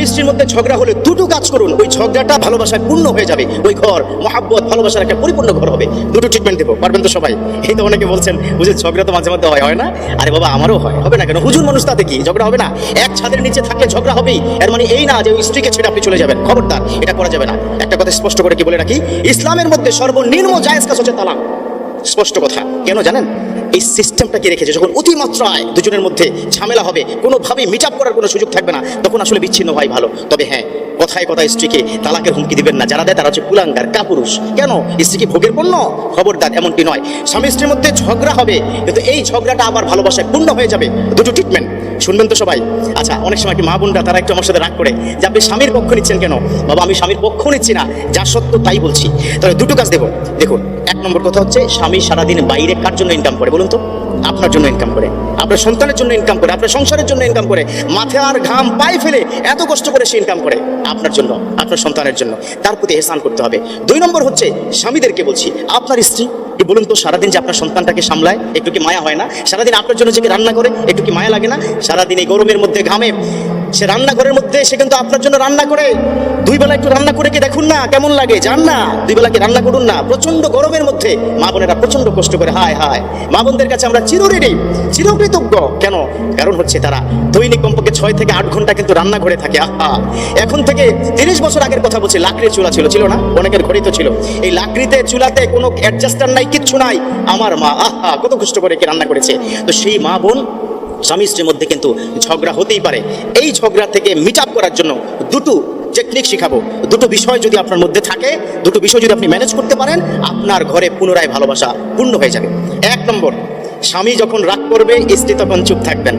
স্বামী স্ত্রীর মধ্যে ঝগড়া হলে দুটো কাজ করুন। ওই ঝগড়াটা ভালোবাসায় পূর্ণ হয়ে যাবে। ওই ঘর, মহাব্বত, ভালোবাসার একটা পরিপূর্ণ ঘর হবে। দুটো ট্রিটমেন্ট দেবো। পারবেন তো সবাই? এই তো অনেকে বলছেন বুঝে ঝগড়া তো মাঝে মধ্যে হয় হয় না? আরে বাবা, আমারও হয়। হবে না কেন? হুজুর মানুষ তাতে কি? ঝগড়া হবে না? এক ছাদের নিচে থাকলে ঝগড়া হবেই। এর মানে এই না যে ওই স্ত্রীকে ছেড়ে আপনি চলে যাবেন। খবরদার, এটা করা যাবে না। একটা কথা স্পষ্ট করে কি বলে রাখি? ইসলামের মধ্যে সর্বনিম্ন জায়েজ কাজ হচ্ছে তালাক। স্পষ্ট কথা। কেন জানেন? এই সিস্টেমটাকে রেখেছে? যখন অতিমাত্রায় দুজনের মধ্যে ঝামেলা হবে, কোনোভাবেই মিট আপ করার কোনো সুযোগ থাকবে না, তখন আসলে বিচ্ছিন্ন হয় ভালো। তবে হ্যাঁ কথায় কথায় স্ত্রীকে তালাকের হুমকি দিবেন না। যারা দেয় তারা হচ্ছে কুলাঙ্গার, কাপুরুষ। কেন? স্ত্রীকে ভোগের পণ্য? খবরদার, এমনটি নয়। স্বামী স্ত্রীর মধ্যে ঝগড়া হবে, কিন্তু এই ঝগড়াটা আবার ভালোবাসায় পূর্ণ হয়ে যাবে। দুটো ট্রিটমেন্ট শুনবেন তো সবাই। আচ্ছা অনেক সময় কি মা বোনরা তারা একটু আমার সাথে রাগ করে, যে আপনি স্বামীর পক্ষ নিচ্ছেন কেন? বাবা, আমি স্বামীর পক্ষ নিচ্ছি না। যা সত্য তাই বলছি। তাহলে দুটো কাজ দেবো। দেখুন এক নম্বর কথা হচ্ছে, স্বামী সারাদিন বাইরে কার জন্য ইনকাম করে বলুন তো? আপনার জন্য ইনকাম করে। আপনার সন্তানের জন্য ইনকাম করে, আপনার সংসারের জন্য ইনকাম করে। মাথায় আর ঘাম পায়ে ফেলে এত কষ্ট করে সে ইনকাম করে। আপনার জন্য, আপনার সন্তানের জন্য। তার প্রতি এহসান করতে হবে। দুই নম্বর হচ্ছে, স্বামীদেরকে বলছি, আপনার স্ত্রী কি বলুন তো, সারাদিন যে আপনার সন্তানটাকে সামলায়, একটু কি মায়া হয় না? সারাদিন আপনার জন্য যে রান্না করে, একটু কি মায়া লাগে না? সারাদিন এই গরমের মধ্যে ঘামে, সে রান্নাঘরের মধ্যে সে কিন্তু আপনার জন্য রান্না করে। দুই বেলা একটু রান্না করে কি দেখুন না? কেমন লাগে? যান না? দুই বেলা কি রান্না করুন না? প্রচণ্ড গরমের মধ্যে মা বোনেরা প্রচণ্ড কষ্ট করে, হায় হায়। মা বোনদের কাছে আমরা চিরঋণী, চিরকৃতজ্ঞ। কেন? কারণ হচ্ছে তারা দৈনিক কমপক্ষে ছয় থেকে আট ঘণ্টা কিন্তু রান্না রান্নাঘরে থাকে। আহা! এখন থেকে তিরিশ বছর আগের কথা বলছি লাকড়ির চুলা ছিল। ছিল না? অনেকের ঘরেই তো ছিল। এই লাকড়িতে, চুলাতে কোনো অ্যাডজাস্টার নাই, কিচ্ছু নাই। আমার মা, আহা! কত কষ্ট করে কি রান্না করেছে। তো সেই মা বোন স্বামী স্ত্রীর মধ্যে কিন্তু ঝগড়া হতেই পারে। এই ঝগড়া থেকে মিট আপ করার জন্য দুটো টেকনিক শিখাবো। দুটো বিষয় যদি আপনার মধ্যে থাকে, দুটো বিষয় যদি আপনি ম্যানেজ করতে পারেন, আপনার ঘরে পুনরায় ভালোবাসা পূর্ণ হয়ে যাবে। এক নম্বর, স্বামী যখন রাগ করবে, স্ত্রী তখন চুপ থাকবেন।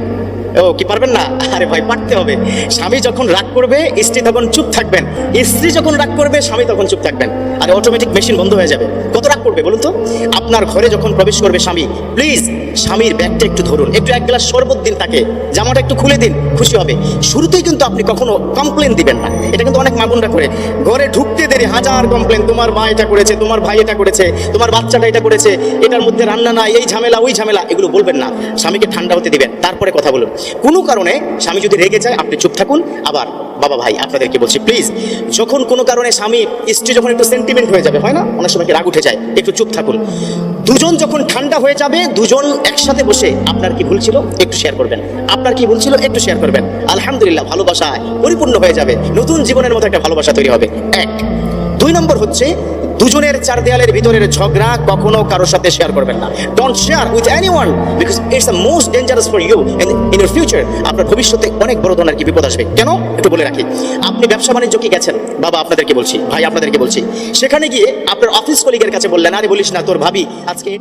ও, কি পারবেন না? আরে ভাই, পারতে হবে। স্বামী যখন রাগ করবে, স্ত্রী তখন চুপ থাকবেন। স্ত্রী যখন রাগ করবে, স্বামী তখন চুপ থাকবেন। আর অটোমেটিক মেশিন বন্ধ হয়ে যাবে। কত রাগ করবে বলুন তো? আপনার ঘরে যখন প্রবেশ করবে স্বামী প্লিজ স্বামীর ব্যাগটা একটু ধরুন। একটু এক গ্লাস শরবত দিন তাকে, জামাটা একটু খুলে দিন, খুশি হবে। শুরুতেই কিন্তু আপনি কখনো কমপ্লেন দিবেন না। এটা কিন্তু অনেক মাগুনরা করে। ঘরে ঢুকতে দেরি, হাজার কমপ্লেন তোমার মা এটা করেছে, তোমার ভাই এটা করেছে, তোমার বাচ্চাটা এটা করেছে, এটার মধ্যে রান্না নাই, এই ঝামেলা, ওই ঝামেলা। এগুলো বলবেন না। স্বামীকে ঠান্ডা হতে দিবেন। তারপরে কথা বলুন। কোনো কারণে স্বামী যদি রেগে যায়, আপনি চুপ থাকুন। আবার বাবা ভাই, আপনাদেরকে বলছি প্লিজ যখন কোনো কারণে স্বামী, স্ত্রী যখন একটু সেন্টিমেন্ট হয়ে যাবে, হয় না? অনেক সময় রাগ উঠে যায়? একটু চুপ থাকুন। দুজন যখন ঠান্ডা হয়ে যাবে, দুজন একসাথে বসে আপনার কি ভুল ছিল? একটু শেয়ার করবেন। আপনার কি ভুল ছিল? একটু শেয়ার করবেন। আলহামদুলিল্লাহ ভালোবাসায় পরিপূর্ণ হয়ে যাবে। নতুন জীবনের মতো একটা ভালোবাসা তৈরি হবে। এক। দুই নম্বর হচ্ছে দুজনের চার দেয়ালের ভিতরের ঝগড়া কখনো কারোর সাথে শেয়ার করবেন না। Don't share with any one because it's the most dangerous for you in your future আপনার ভবিষ্যতে অনেক বড় ধরনের কি বিপদ আসবে। কেন? একটু বলে রাখি। আপনি ব্যবসা বাণিজ্য কি গেছেন। বাবা, আপনাদেরকে বলছি, ভাই, আপনাদেরকে বলছি। সেখানে গিয়ে আপনার অফিস কলিগের কাছে বললেন, আরে বলিস না, তোর ভাবি আজকে